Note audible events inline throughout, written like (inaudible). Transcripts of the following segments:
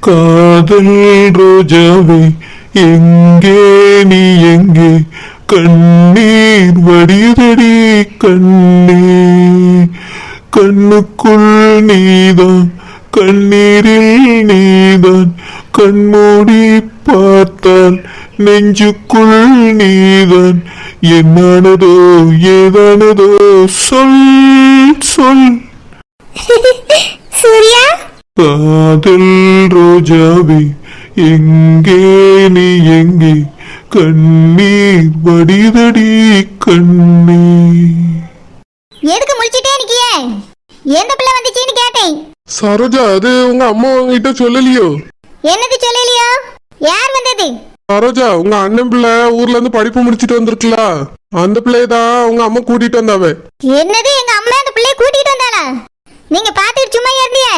காதல் ரோஜாவே எங்கே நீ எங்கே? கண்ணீர் வடிதடி கண்ணே. கண்ணுக்குள் நீதான் கண்ணீரில் நீதான். கண்மூடி பார்த்தால் நெஞ்சுக்குள் நீதான். என்னானதோ ஏதானதோ சொல் சொல். (laughs) சூர்யா? காதல் ரோஜாவே எங்கே நீ எங்கே? கண்ணீர் வடிதடி கண்ணே. எதுக்கு முழிச்சிட்டே நிக்கியே? எந்த பிள்ளை வந்துச்சுன்னு கேட்டேன். சரோஜா அது உங்க அம்மா உங்ககிட்ட சொல்லலையோ? என்னது சொல்லலையோ? யார் வந்தது? சரோஜா உங்க அண்ணன் பிள்ளை ஊர்ல இருந்து படிப்பு முடிச்சிட்டு வந்திருக்கல? அந்த பிள்ளைய தான் உங்க அம்மா கூட்டிட்டு வந்தாவ. என்னது எங்க அம்மா அந்த பிள்ளைய கூட்டிட்டு வந்தாளா? நீங்க பாத்துட்டு சும்மா இருந்தியே.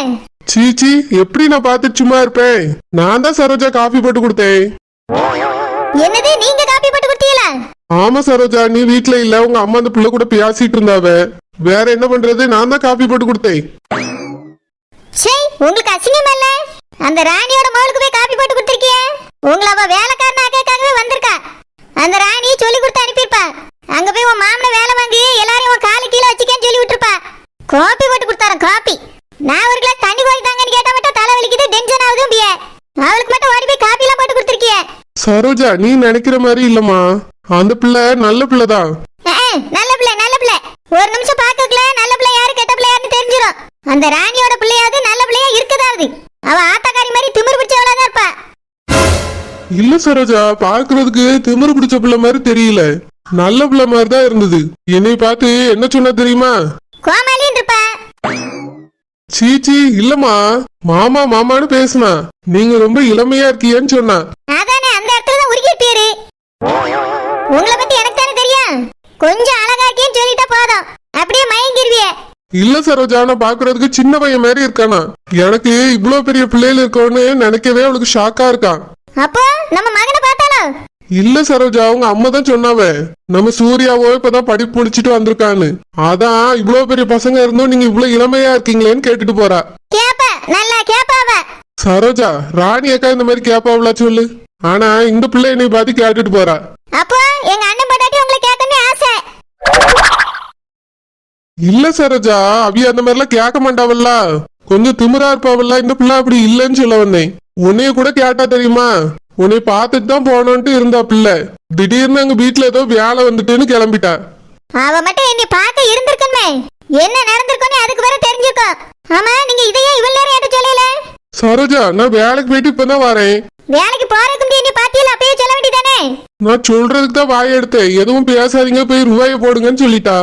சீச்சி எப்படி நான் பார்த்துட்டு சும்மா இருப்பேன்? நான் தான் சரோஜா காஃபி போட்டு கொடுத்தேன். என்னது நீங்க காப்பி போட்டு கொடுத்தீங்களா? ஆமா சரோஜா நீ வீட்ல இல்ல உங்க அம்மா அந்த பிள்ளை கூட பேசிட்டு இருந்தாவ. வேற என்ன பண்றது நான் தான் காஃபி போட்டு கொடுத்தேன். சே உங்களுக்கு அசிங்கம் இல்ல? அந்த ராணியோட மகளுக்கு போய் காப்பி போட்டு கொடுத்திருக்கிய? உங்களை அவ வேலைக்காரன் ஆக்கக்காகவே வந்திருக்கா. அந்த ராணி சொல்லி கொடுத்து அனுப்பியிருப்பா. அங்க போய் உன் மாமனை வேலை வாங்கி எல்லாரையும் உன் காலு கீழே வச்சுக்கேன்னு சொல்லி விட்டுருப்பா. காப்பி போட்டு கொடுத்தாரன் காப்பி நான் ஒரு கிளாஸ் தண்ணி போய் தாங்கன்னு கேட்டா மட்டும் தலை வலிக்குது டென்ஷன் ஆகுதும் பிய அவளுக்கு மட்டும் ஓடி போய் காப்பி எல்லாம் போட்டு கொடுத்துருக்கிய சரோஜா நீ நினைக்கிற மாதிரி இல்லம்மா. அந்த பிள்ளை நல்ல பிள்ளைதான். நல்ல பிள்ளை நல்ல பிள்ளை. ஒரு நிமிஷம் பாக்கல நல்ல பிள்ளை யாரு கெட்ட பிள்ளை யாருன்னு தெரிஞ்சிடும் அந்த ராணியோட பிள்ளையாவது நல்ல பிள்ளையா இருக்குதாவது. அவ ஆத்தாக்காரி மாதிரி திமிரு பிடிச்சவளா தான் இருப்பா. இல்ல சரோஜா பாக்குறதுக்கு திமிரு பிடிச்ச பிள்ளை மாதிரி தெரியல. நல்ல பிள்ளை மாதிரி தான் இருந்தது. என்னை பார்த்து என்ன சொன்னா தெரியுமா? கோமாளின்னு இருப்பா. சீச்சி இல்லம்மா. மாமா மாமான்னு பேசுனா. நீங்க ரொம்ப இளமையா இருக்கீங்கன்னு சொன்னா. அதானே உருகிட்டீரு உங்களை பத்தி எனக்கு தானே தெரியும்? கொஞ்சம் அழகா இருக்கேன்னு சொல்லிட்டா போதும். அப்படியே மயங்கிருவிய. இல்ல சரோஜா நான் பாக்குறதுக்கு சின்ன பையன் மாதிரி இருக்கானா? எனக்கு இவ்ளோ பெரிய பிள்ளைகள் இருக்கோன்னு நினைக்கவே அவளுக்கு ஷாக்கா இருக்கான் அப்போ நம்ம மகனை பார்த்தாலும் இல்ல சரோஜா அவங்க அம்மா தான் சொன்னாவ. நம்ம சூர்யாவோ இப்பதான் படிப்பு முடிச்சிட்டு வந்திருக்கான்னு. அதான் இவ்ளோ பெரிய பசங்க இருந்தும் நீங்க இவ்ளோ இளமையா இருக்கீங்களேன்னு கேட்டுட்டு போறா. கேப்ப நல்லா கேப்பாவ. சரோஜா ராணி அக்கா இந்த மாதிரி கேப்பாவளா சொல்லு. ஆனா இந்த பிள்ளை என்னை பார்த்து கேட்டுட்டு போறா. அப்போ எங்க அண்ணன் பொண்டாட்டி உங்களை கேட்கணும்னு ஆசை. இல்ல சரோஜா அவி அந்த மாதிரிலாம் கேட்க மாட்டாவல்ல. கொஞ்சம் திமிரா இருப்பாவல்ல இந்த பிள்ளை அப்படி இல்லைன்னு சொல்ல வந்தேன். உன்னைய கூட கேட்டா தெரியுமா? உன்னை பார்த்துட்டு தான் போனோன்ட்டு இருந்தா பிள்ளை. திடீர்னு அங்க வீட்டுல ஏதோ வேலை வந்துட்டுன்னு கிளம்பிட்டா. அவ மட்டும் என்னை பார்க்க இருந்திருக்கணுமே என்ன நடந்திருக்குன்னு அதுக்கு வர தெரிஞ்சுக்கும் ஆமா நீங்க இதையே இவ்வளவு நேரம் என்கிட்ட சொல்லல? சரோஜா நான் வேலைக்கு போயிட்டு இப்பதான் வரேன். வேலைக்கு போறதுக்கு நீ பாத்தியில அப்பயே சொல்ல வேண்டியதானே? நான் சொல்றதுக்கு தான் வாய் எடுத்தேன் எதுவும் பேசாதீங்க போய் ரூபாய போடுங்கன்னு சொல்லிட்டா.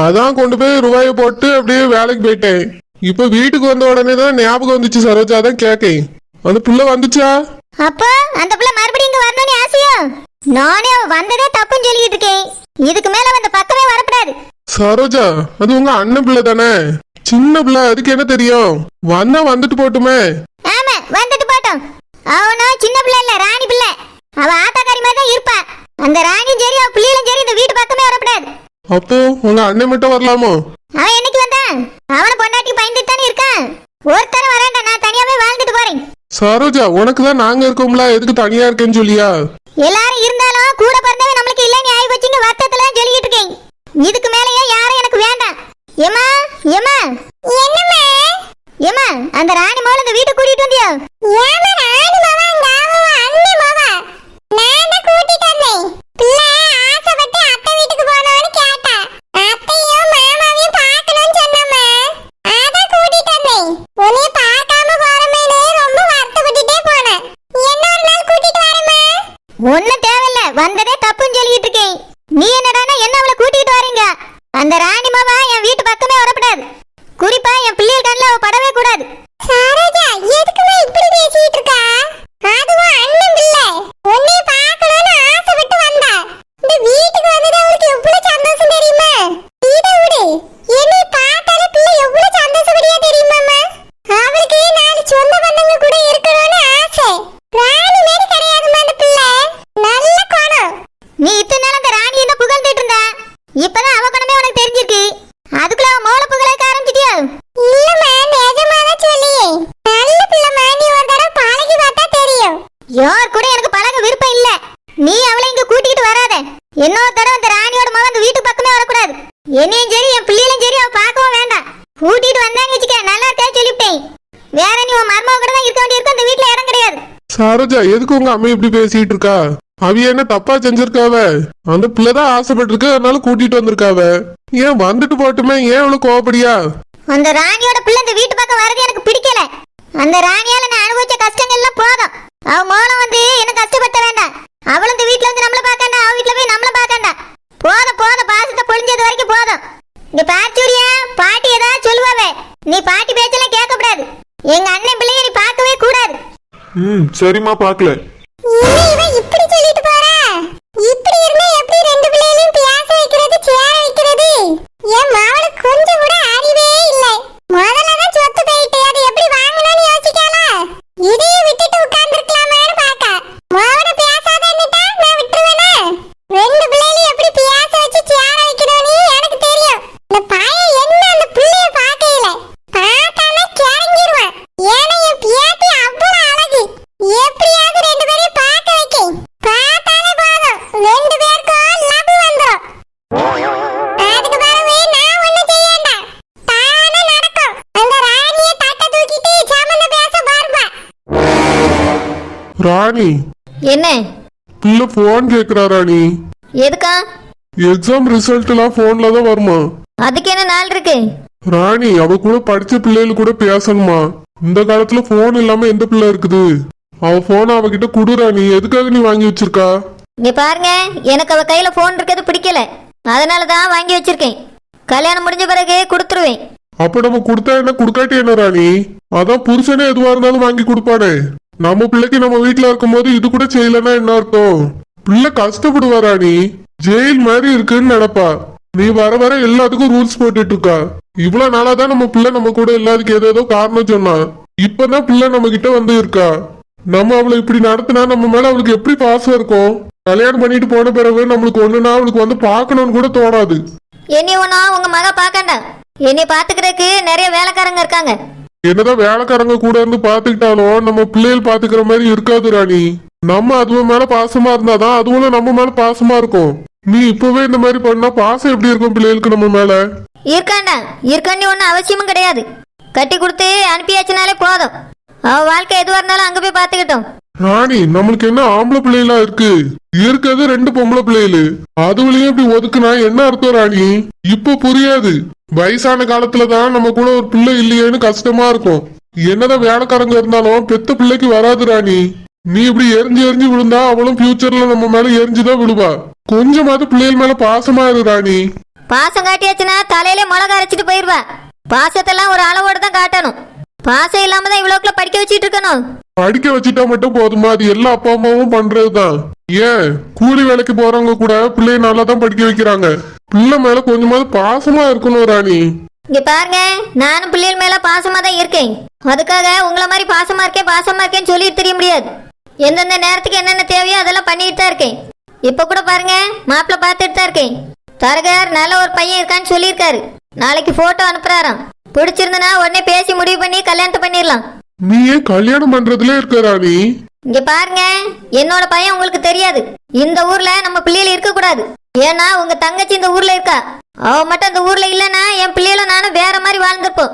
அதான் கொண்டு போய் ரூபாய போட்டு அப்படியே வேலைக்கு போயிட்டேன். இப்ப வீட்டுக்கு வந்த உடனே தான் ஞாபகம் வந்துச்சு சரோஜா தான் கேக்கேன். அந்த புள்ள வந்துச்சா? அப்போ அந்த பிள்ளை மறுபடியும் இங்க வரணும்னு ஆசையா? நானே வந்ததே தப்புன்னு சொல்லிட்டு இருக்கேன். இதுக்கு மேல அந்த பக்கமே வரக்கூடாது சரோஜா அது உங்க அண்ணன் பிள்ளை தானே? சின்ன பிள்ளை அதுக்கு என்ன தெரியும்? வந்தா வந்துட்டு போட்டுமே. ஆமா வந்துட்டு போட்டோம். அவனும் சின்ன பிள்ளை இல்ல ராணி பிள்ளை. அவ ஆத்தாக்காரி மாதிரி தான் இருப்பா. அந்த ராணியும் சரி அவ பிள்ளைகளும் சரி இந்த வீட்டு பக்கமே வரக்கூடாது. அப்போ உங்க அண்ணன் மட்டும் வரலாமோ? அவன் என்னைக்கு வந்தான்? அவனை பொண்டாட்டி பயந்துட்டு தானே இருக்கான்? ஒருத்தர வராண்டா நான் தனியாவே வாழ்ந்துட்டு போறேன். சரோஜா உனக்கு தான் நாங்க இருக்கோம்ல எதுக்கு தனியா இருக்கேன்னு சொல்லியா? எல்லாரும் இருந்தாலும் கூட பிறந்தவன் நம்மளுக்கு இல்லைன்னு ஆகி வச்சுங்க வருத்தத்துல சொல்லிட்டு இருக்கேன். இதுக்கு மேலயே யாரும் எனக்கு வேண்டாம். ஏமா ஏமா என்னம்மா? ஏமா அந்த ராணி மோள இந்த வீட்டுக்கு கூட்டிட்டு வந்தியோ? ஏமா ராணி மாவா நாவா அண்ணி மாவா. நான் தான் கூட்டிட்டு வந்தேன். பிள்ளை ஆசைப்பட்டு அத்தை வீட்டுக்கு போனோன்னு கேட்டா. அத்தையும் மாமாவையும் பார்க்கணும்னு சொன்னம்மா. அதான் கூட்டிட்டு வந்தேன். உன்னை பார்க்காம போறமேனு ரொம்ப வருத்தப்பட்டுட்டே போனேன். நாள் கூட்டிட்டு வரேம்மா? ஒண்ணும் தேவையில்ல. வந்ததே தப்புன்னு சொல்லிட்டு இருக்கேன் நீ என்னடானா என்ன அவளை கூட்டிட்டு வரீங்க அந்த ராணி மாவா என் வீட்டு பக்கமே வரக்கூடாது குறிப்பா என் பிள்ளைகள் கண்ணில் அவ படவே கூடாது சரோஜா எதுக்குமே இப்படி பேசிட்டு இருக்க என்னையும் சரி என் பிள்ளைகளும் சரி அவ பார்க்கவும் வேண்டாம் கூட்டிட்டு வந்தான்னு வச்சுக்க நல்லா இருக்கா சொல்லிவிட்டேன் வேற நீ உன் மருமக கூட தான் இருக்க வேண்டியிருக்கும் இந்த வீட்டுல இடம் கிடையாது சரோஜா எதுக்கு உங்க அம்மா இப்படி பேசிட்டு இருக்கா அவிய என்ன தப்பா செஞ்சிருக்காவ? அந்த பிள்ளைதான் ஆசைப்பட்டிருக்கு அதனால கூட்டிட்டு வந்திருக்காவ? ஏன் வந்துட்டு போட்டுமே ஏன் இவ்வளவு கோவப்படியா? அந்த ராணியோட பிள்ளை இந்த வீட்டு பக்கம் வரது எனக்கு பிடிக்கல. அந்த ராணியால நான் அனுபவிச்ச கஷ்டங்கள் எல்லாம் போதும். அவ மோளம் வந்து என்ன கஷ்டப்படுத்த வேண்டாம். அவளும் இந்த வீட்டுல வந்து நம்மள பாக்கண்டா அவ வீட்டுல போய் நம்மள பாக்கண்டா போதும் போதும் பாசத்தை பொழிஞ்சது வரைக்கும் போதும். இங்க பாச்சூரியா பாட்டி ஏதாவது சொல்லுவாவே? நீ பாட்டி பேச்செல்லாம் கேட்கக்கூடாது. எங்க அண்ணன் பிள்ளைய நீ பார்க்கவே கூடாது. ம் சரிம்மா பாக்கல இப்படி சொல்லிட்டு போறா இப்படி இருந்தா எப்படி ரெண்டு பிள்ளைகளையும் பேச வைக்கிறது சேர வைக்கிறது என் மாவளுக்கு கொஞ்சம் கூட அறிவே இல்லை முதல்ல தான் சொத்து போயிட்டு அது எப்படி வாங்கணும்னு யோசிக்கல இதையே விட்டுட்டு உட்கார்ந்துருக்கலாமான்னு பாக்க மாவன பேசாதன்னுட்டா நான் விட்டுருவேனா ரெண்டு பிள்ளைகளையும் எப்படி பேச வச்சு சேர வைக்கணும்னு எனக்கு தெரியும் இந்த பையன் என்ன அந்த பிள்ளைய பார்க்கல பார்த்தானே கிறங்கிடுவான் ஏன்னா என் பியாட்டி அவ்வளவு அழகு எப்படியாவது ரெண்டு பேரையும் பார்க்க வைக்க பார்த்தாலே போதும். ரெண்டு பேருக்கும் லவ் வந்துரும். அதுக்கு பிறகு நான் ஒண்ணும் செய்ய வேண்டாம். தானே நடக்கும். அந்த ராணிய தட்டை தூக்கிட்டு சமந்த பேச பாருப்பா. ராணி. என்ன? பிள்ளை போன் கேக்குறா ராணி. எதுக்கா? எக்ஸாம் ரிசல்ட் எல்லாம் போன்ல தான் வருமா? அதுக்கு என்ன நாள் இருக்கு? ராணி அவ கூட படிச்ச பிள்ளைகள் கூட பேசணுமா? இந்த காலத்துல போன் இல்லாம எந்த பிள்ளை இருக்குது? அவ போன் அவகிட்ட குடு ராணி எதுக்காக நீ வாங்கி வச்சிருக்கா? இங்க பாருங்க எனக்கு அவ கையில போன் இருக்கிறது பிடிக்கல. அதனால தான் வாங்கி வச்சிருக்கேன். கல்யாணம் முடிஞ்ச பிறகு கொடுத்துருவேன். அப்ப நம்ம கொடுத்தா என்ன? கொடுக்காட்டி என்ன ராணி? அதான் புருஷனே எதுவா இருந்தாலும் வாங்கி கொடுப்பானே. நம்ம பிள்ளைக்கு நம்ம வீட்டுல இருக்கும்போது இது கூட செய்யலன்னா என்ன அர்த்தம்? பிள்ளை கஷ்டப்படுவா ராணி. ஜெயில் மாதிரி இருக்குன்னு நினைப்பா. நீ வர வர எல்லாத்துக்கும் ரூல்ஸ் போட்டுட்டு இருக்கா இவ்வளவு நாளா தான் நம்ம பிள்ளை நம்ம கூட எல்லாத்துக்கும் ஏதோ ஏதோ காரணம் சொன்னா. இப்பதான் பிள்ளை நம்ம கிட்ட வந்து இருக்கா. நம்ம அவளை இப்படி நடத்தினா நம்ம மேல அவளுக்கு எப்படி பாசம் இருக்கும்? கல்யாணம் பண்ணிட்டு போன பிறகு நம்மளுக்கு ஒண்ணுனா அவளுக்கு வந்து பார்க்கணும்னு கூட தோணாது. என்னை ஒன்றும் உங்க மக பார்க்கண்டா? என்னை பாத்துக்கிறதுக்கு நிறைய வேலைக்காரங்க இருக்காங்க. என்னதான் வேலைக்காரங்க கூட இருந்து பாத்துக்கிட்டாலும் நம்ம பிள்ளைகள் பாத்துக்கிற மாதிரி இருக்காது ராணி. நம்ம அதுவும் மேல பாசமா இருந்தாதான் அதுவும் நம்ம மேல பாசமா இருக்கும். நீ இப்பவே இந்த மாதிரி பண்ணா பாசம் எப்படி இருக்கும் பிள்ளைகளுக்கு நம்ம மேல? இருக்காண்டா? இருக்காண்டி ஒன்றும் அவசியமும் கிடையாது. கட்டி கொடுத்து அனுப்பியாச்சுனாலே போதும். அவ வாழ்க்கை எதுவாக இருந்தாலும் அங்கே போய் பார்த்துக்கிட்டோம். ராணி நம்மளுக்கு என்ன ஆம்பளை பிள்ளைகளா இருக்கு? இருக்கிறது ரெண்டு பொம்பளை பிள்ளைகளு. அதுவளையும் இப்படி ஒதுக்குனா என்ன அர்த்தம் ராணி? இப்ப புரியாது. வயசான காலத்துலதான் நம்ம கூட ஒரு பிள்ளை இல்லையேன்னு கஷ்டமா இருக்கும். என்னதான் வேலைக்காரங்க இருந்தாலும் பெத்த பிள்ளைக்கு வராது ராணி. நீ இப்படி எரிஞ்சு எரிஞ்சு விழுந்தா அவளும் ஃபியூச்சர்ல நம்ம மேல எரிஞ்சுதான் விழுவா. கொஞ்சமாவது பிள்ளைகள் மேல பாசமா இரு ராணி. பாசம் காட்டியாச்சுன்னா தலையிலே மிளகா அரைச்சிட்டு போயிருவா. பாசத்தெல்லாம் ஒரு அளவோடு தான் காட்டணும். பாசம் இல்லாம தான் இவ்வளோக்குள்ள படிக்க வச்சிட்டு இருக்கணும். படிக்க வச்சுட்டா மட்டும் போதுமா? அது எல்லா அப்பா அம்மாவும் பண்றதுதான். ஏன்? கூலி வேலைக்கு போறவங்க கூட பிள்ளைய நல்லா தான் படிக்க வைக்கிறாங்க. பிள்ளை மேல கொஞ்சமாவது பாசமா இருக்கணும் ராணி. இங்க பாருங்க நானும் பிள்ளைகள் மேல பாசமா தான் இருக்கேன். அதுக்காக உங்களை மாதிரி பாசமா இருக்கேன் பாசமா இருக்கேன்னு சொல்லிட்டு தெரிய முடியாது. எந்தெந்த நேரத்துக்கு என்னென்ன தேவையோ அதெல்லாம் பண்ணிட்டு தான் இருக்கேன். இப்ப கூட பாருங்க மாப்பிள்ளை பார்த்துட்டு தான் இருக்கேன். தரகர் நல்ல ஒரு பையன் இருக்கான்னு சொல்லியிருக்காரு. நாளைக்கு போட்டோ அனுப்புறாராம். பிடிச்சிருந்தனா உடனே பேசி முடிவு பண்ணி கல்யாணத்தை பண்ணிடலாம் நீ ஏன் கல்யாணம் பண்றதுல இருக்க ராணி. இங்க பாருங்க என்னோட பையன் உங்களுக்கு தெரியாது. இந்த ஊர்ல நம்ம பிள்ளைகள் இருக்க கூடாது ஏன்னா உங்க தங்கச்சி இந்த ஊர்ல இருக்கா? அவ மட்டும் இந்த ஊர்ல இல்லைன்னா என் பிள்ளைகளும் நானும் வேற மாதிரி வாழ்ந்திருப்போம்.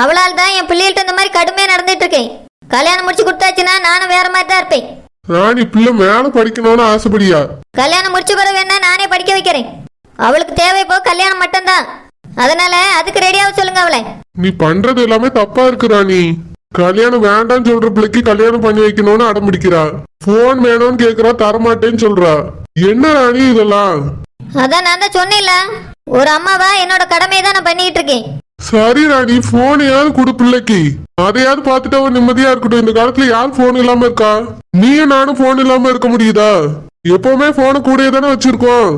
அவளால் தான் என் பிள்ளைகள்ட்ட இந்த மாதிரி கடுமையா நடந்துட்டு இருக்கேன். கல்யாணம் முடிச்சு கொடுத்தாச்சுன்னா நானும் வேற மாதிரி தான் இருப்பேன். ராணி பிள்ளை மேல படிக்கணும்னு ஆசைப்படியா? கல்யாணம் முடிச்ச பிறகு வேணா நானே படிக்க வைக்கிறேன். அவளுக்கு தேவை இப்போ கல்யாணம் மட்டும்தான். அதனால அதுக்கு ரெடியாக சொல்லுங்க அவளை. நீ பண்றது எல்லாமே தப்பா இருக்கு ராணி. கல்யாணம் வேண்டாம்னு சொல்ற பிள்ளைக்கு கல்யாணம் பண்ணி வைக்கணும்னு அடம் பிடிக்கிறா. போன் வேணும்னு கேக்குறா தரமாட்டேன்னு சொல்றா. என்ன ராணி இதெல்லாம்? அதான் நான் தான் சொன்னேன்ல. ஒரு அம்மாவா என்னோட கடமையை தான் நான் பண்ணிட்டு இருக்கேன். சரி ராணி போனையாவது கொடு பிள்ளைக்கு? அதையாவது பார்த்துட்டு அவன் நிம்மதியா இருக்கட்டும். இந்த காலத்துல யார் போன் இல்லாம இருக்கா? நீயும் நானும் போன் இல்லாம இருக்க முடியுதா? எப்பவுமே போனை கூடயே தானே வச்சிருக்கோம்.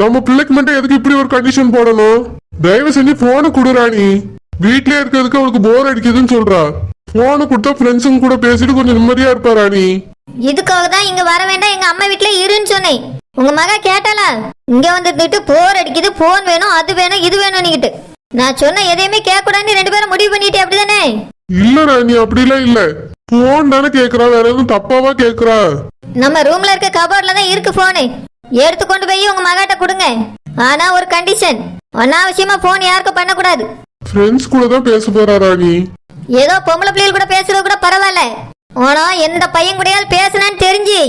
நம்ம பிள்ளைக்கு மட்டும் எதுக்கு இப்படி ஒரு கண்டிஷன் போடணும்? தயவு செஞ்சு போனை கொடு வீட்லயே இருக்கிறதுக்கு அவளுக்கு போர் அடிக்குதுன்னு சொல்றா. போனை கொடுத்தா ஃப்ரெண்ட்ஸுங்க கூட பேசிட்டு கொஞ்சம் நிம்மதியா இருப்பா ராணி. இதுக்காக தான் இங்க வர வேண்டாம் எங்க அம்மா வீட்ல இருன்னு சொன்னேன். உங்க மகா கேட்டால இங்க வந்துட்டு போர் அடிக்குது போன் வேணும் அது வேணும் இது வேணும்னுக்கிட்டு. நான் சொன்ன எதையுமே கேட்க கூடாதுன்னு ரெண்டு பேரும் முடிவு பண்ணிட்டே அப்படிதானே? இல்ல ராணி அப்படிலாம் இல்ல. போன் தானே கேக்குறா வேற எதுவும் தப்பாவா கேக்குறா? நம்ம ரூம்ல இருக்க கபோர்ட்ல தான் இருக்கு போனு எடுத்து கொண்டு போய் உங்க மகாட்ட கொடுங்க. ஆனா ஒரு கண்டிஷன் அனாவசியமா போன் யாருக்கும் பண்ணக்கூடாது. ஃப்ரெண்ட்ஸ் கூட தான் பேச போறா ராணி ஏதோ பொம்பளை பிள்ளைகள் கூட பேசுறது கூட பரவாயில்ல. ஆனா எந்த பையன் கூடயாவது பேசுனேன்னு தெரிஞ்சு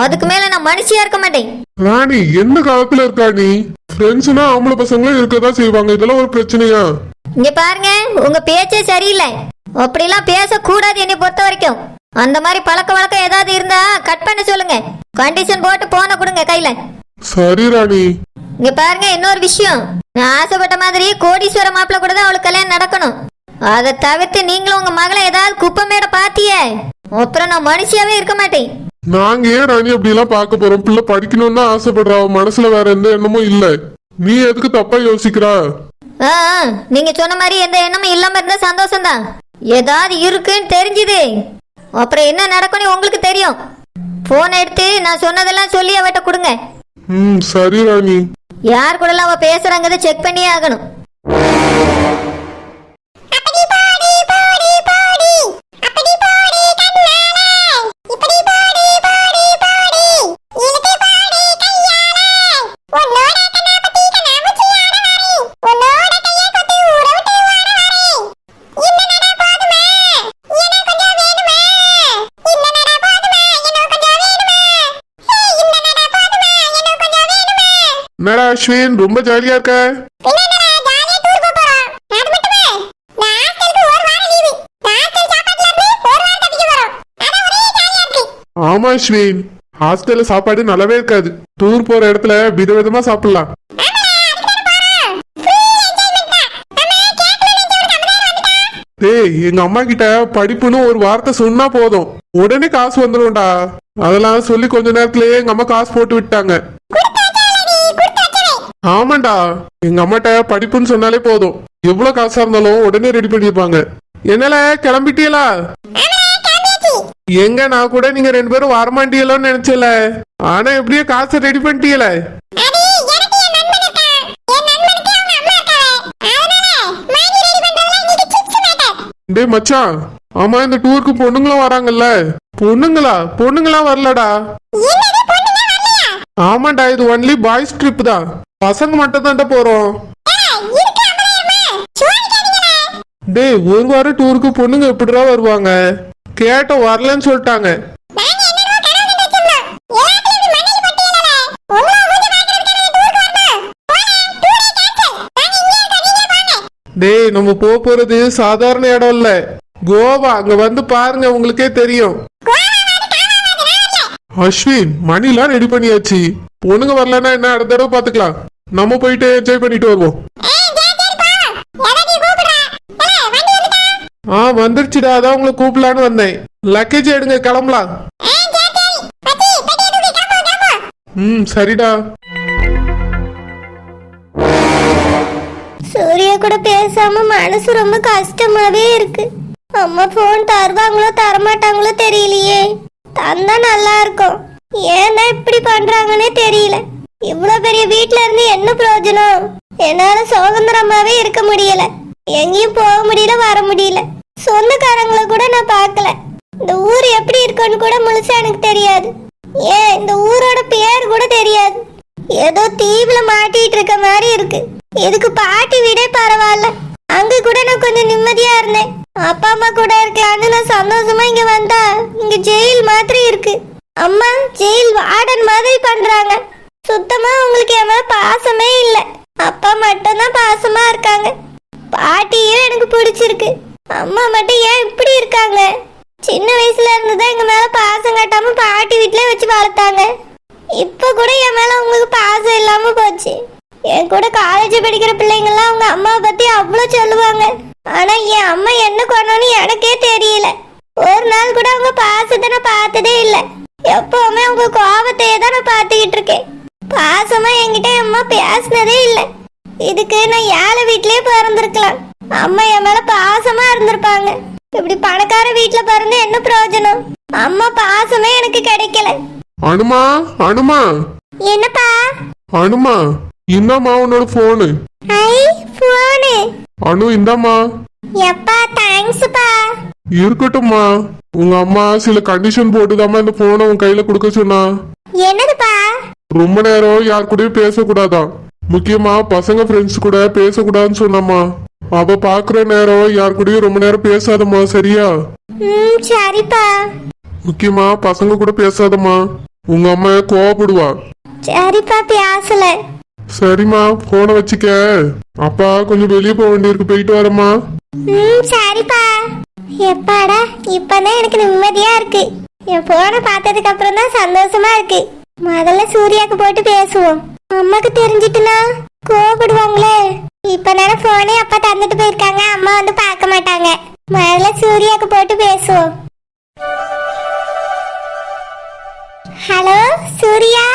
அதுக்கு மேல நான் மனுஷியா இருக்க மாட்டேன். ராணி எந்த காலத்துல இருக்கா நீ? ஃப்ரெண்ட்ஸ்னா ஆம்பளை பசங்களும் இருக்கதான் செய்வாங்க. இதெல்லாம் ஒரு பிரச்சனையா? இங்க பாருங்க உங்க பேச்சே சரியில்லை. அப்படிலாம் பேசக்கூடாது என்னை பொறுத்த வரைக்கும் அந்த மாதிரி பழக்க வழக்கம் ஏதாவது இருந்தா கட் பண்ண சொல்லுங்க. கண்டிஷன் போட்டு போன கொடுங்க கையில. சரி ராணி. இங்க பாருங்க இன்னொரு விஷயம். நான் ஆசைப்பட்ட மாதிரி கோடீஸ்வர மாப்பிள்ள கூட தான் அவளுக்கு கல்யாணம் நடக்கணும். அதை தவிர்த்து நீங்களும் உங்க மகளை ஏதாவது குப்பமேட பாத்தியே. அப்புறம் நான் மனுஷியாவே இருக்க மாட்டேன். நாங்க ஏன் ராணி அப்படி எல்லாம் பார்க்க போறோம்? பிள்ளை படிக்கணும்னு தான் ஆசைப்படுறா மனசுல வேற எந்த எண்ணமும் இல்ல. நீ எதுக்கு தப்பா யோசிக்கிறா? நீங்க சொன்ன மாதிரி எந்த எண்ணமும் இல்லாம இருந்தா சந்தோஷம்தான். ஏதாவது இருக்குன்னு தெரிஞ்சுது. அப்புறம் என்ன நடக்கும்னு உங்களுக்கு தெரியும். போன் எடுத்து நான் சொன்னதெல்லாம் சொல்லி அவட்ட கொடுங்க. ம் சரி ராணி. யார் கூடலாம் அவ பேசுறாங்கறத செக் பண்ணியே ஆகணும். அதான் ஒரே ஜாலியா இருக்கு. ஆமா அஸ்வின் ஹாஸ்டல்ல சாப்பாடு நல்லாவே இருக்காது. டூர் போற இடத்துல விதவிதமா சாப்பிடலாம். டேய் எங்க அம்மா கிட்ட படிப்புன்னு ஒரு வார்த்தை சொன்னா போதும். உடனே காசு வந்துடும்டா அதெல்லாம் சொல்லி கொஞ்ச நேரத்திலேயே எங்க அம்மா காசு போட்டு விட்டாங்க ஆமாண்டா. எங்க அம்மாட்ட படிப்புன்னு சொன்னாலே போதும். எவ்வளவு காசா இருந்தாலும் உடனே ரெடி பண்ணிருப்பாங்க. என்னால கிளம்பிட்டீங்களா எங்க நான் கூட நீங்க ரெண்டு பேரும் வரமாட்டீங்களோன்னு நினைச்சல. ஆனா எப்படியோ காசை ரெடி பண்ணிட்டீங்களே டேய் மச்சான். ஆமா இந்த டூருக்கு பொண்ணுங்களும் வராங்கல்ல. பொண்ணுங்களா? பொண்ணுங்களா வரலடா. ஆமாண்டா இது ஒன்லி பாய்ஸ் ட்ரிப் தான். பசங்க மட்டும் தான்டா போறோம். டேய் ஒரு வாரம் டூருக்கு பொண்ணுங்க எப்படிடா வருவாங்க? கேட்ட வரலன்னு சொல்லிட்டாங்க. டேய் நம்ம போக போறது சாதாரண இடம் இல்ல. கோவா அங்க வந்து பாருங்க உங்களுக்கே தெரியும். அஸ்வின் மணிலாம் ரெடி பண்ணியாச்சு. பொண்ணுங்க வரலன்னா என்ன அடுத்த தடவை பாத்துக்கலாம். நம்ம போயிட்டு என்ஜாய் பண்ணிட்டு வருவோம். ஆ வந்துருச்சுடா. அதான் உங்களை கூப்பிடலான்னு வந்தேன். லக்கேஜ் எடுங்க கிளம்பலாம். ம் சரிடா. சூர்யா கூட பேசாம மனசு ரொம்ப கஷ்டமாவே இருக்கு. அம்மா போன் தருவாங்களோ தரமாட்டாங்களோ தெரியலையே. தந்தா நல்லா இருக்கும் ஏன் தான் இப்படி பண்றாங்கன்னே தெரியல. இவ்வளவு பெரிய வீட்ல இருந்து என்ன பிரயோஜனம்? என்னால சுதந்திரமாவே இருக்க முடியல. எங்கேயும் போக முடியல வர முடியல. சொந்தக்காரங்களை கூட நான் பார்க்கல. இந்த ஊர் எப்படி இருக்குன்னு கூட முழுசா எனக்கு தெரியாது. ஏன் இந்த ஊரோட பேர் கூட தெரியாது. ஏதோ தீவுல மாட்டிட்டு இருக்க மாதிரி இருக்கு. இதுக்கு பாட்டி வீடே பரவாயில்ல. அங்க கூட நான் கொஞ்சம் நிம்மதியா இருந்தேன். அப்பா அம்மா கூட இருக்கலாம்னு நான் சந்தோஷமா இங்க வந்தா இங்க ஜெயில் மாதிரி இருக்கு. அம்மா ஜெயில் வார்டன் மாதிரி பண்றாங்க. சுத்தமா உங்களுக்கு என் மேல பாசமே இல்ல. அப்பா மட்டும் தான் பாசமா இருக்காங்க. பாட்டியும் எனக்கு பிடிச்சிருக்கு. அம்மா மட்டும் ஏன் இப்படி இருக்காங்க? சின்ன வயசுல இருந்து தான் எங்க மேல பாசம் காட்டாம பாட்டி வீட்லயே வச்சு வளர்த்தாங்க. இப்ப கூட என் மேல உங்களுக்கு பாசம் இல்லாம போச்சு. என் கூட காலேஜ் படிக்கிற பிள்ளைங்கெல்லாம் அவங்க அம்மாவை பத்தி அவ்வளவு சொல்லுவாங்க. ஆனா என் அம்மா என்ன கொண்டோன்னு எனக்கே தெரியல. ஒரு நாள் கூட அவங்க பாசத்தை நான் பார்த்ததே இல்ல. எப்பவுமே அவங்க கோபத்தையே தான் நான் பார்த்துக்கிட்டு இருக்கேன். பாசமா என்கிட்ட என் அம்மா பேசினதே இல்ல. இதுக்கு நான் ஏழை வீட்லயே பிறந்திருக்கலாம். அம்மா என் மேல பாசமா இருந்திருப்பாங்க. இப்படி பணக்கார வீட்ல பிறந்து என்ன பிரயோஜனம்? அம்மா பாசமே எனக்கு கிடைக்கல. அனுமா அனுமா. என்னப்பா? அனுமா இந்தாம்மா உன்னோட போனு ஐ போனு அனு இந்தாம்மா. எப்பா இருக்கட்டும்மா. உங்க அம்மா சில கண்டிஷன் போட்டுதாம்மா இந்த போனை உன் கையில கொடுக்க சொன்னா. என்னதுப்பா? ரொம்ப நேரம் யார் கூடயும் பேசக்கூடாதாம் முக்கியமா பசங்க ஃப்ரெண்ட்ஸ் கூட பேசக்கூடாதுன்னு சொன்னம்மா. அவ பாக்குற நேரம் யார் கூடயும் ரொம்ப நேரம் பேசாதம்மா சரியா? சரிப்பா. முக்கியமா பசங்க கூட பேசாதம்மா. உங்க அம்மா கோவப்படுவா. சரிப்பா பேசல. சரிம்மா போனை வச்சுக்க. அப்பா கொஞ்சம் வெளியே போக வேண்டியிருக்கு போயிட்டு வரேம்மா. சரிப்பா. எப்பாடா? இப்பதான் எனக்கு நிம்மதியா இருக்கு. என் போனை பார்த்ததுக்கு அப்புறம் தான் சந்தோஷமா இருக்கு. முதல்ல சூர்யாக்கு போட்டு பேசுவோம். அம்மாக்கு தெரிஞ்சிட்டுனா கோபப்படுவாங்களே இப்ப நேரம் போனே அப்பா தந்துட்டு போயிருக்காங்க. அம்மா வந்து பார்க்க மாட்டாங்க. முதல்ல சூர்யாக்கு போட்டு பேசுவோம். ஹலோ சூர்யா?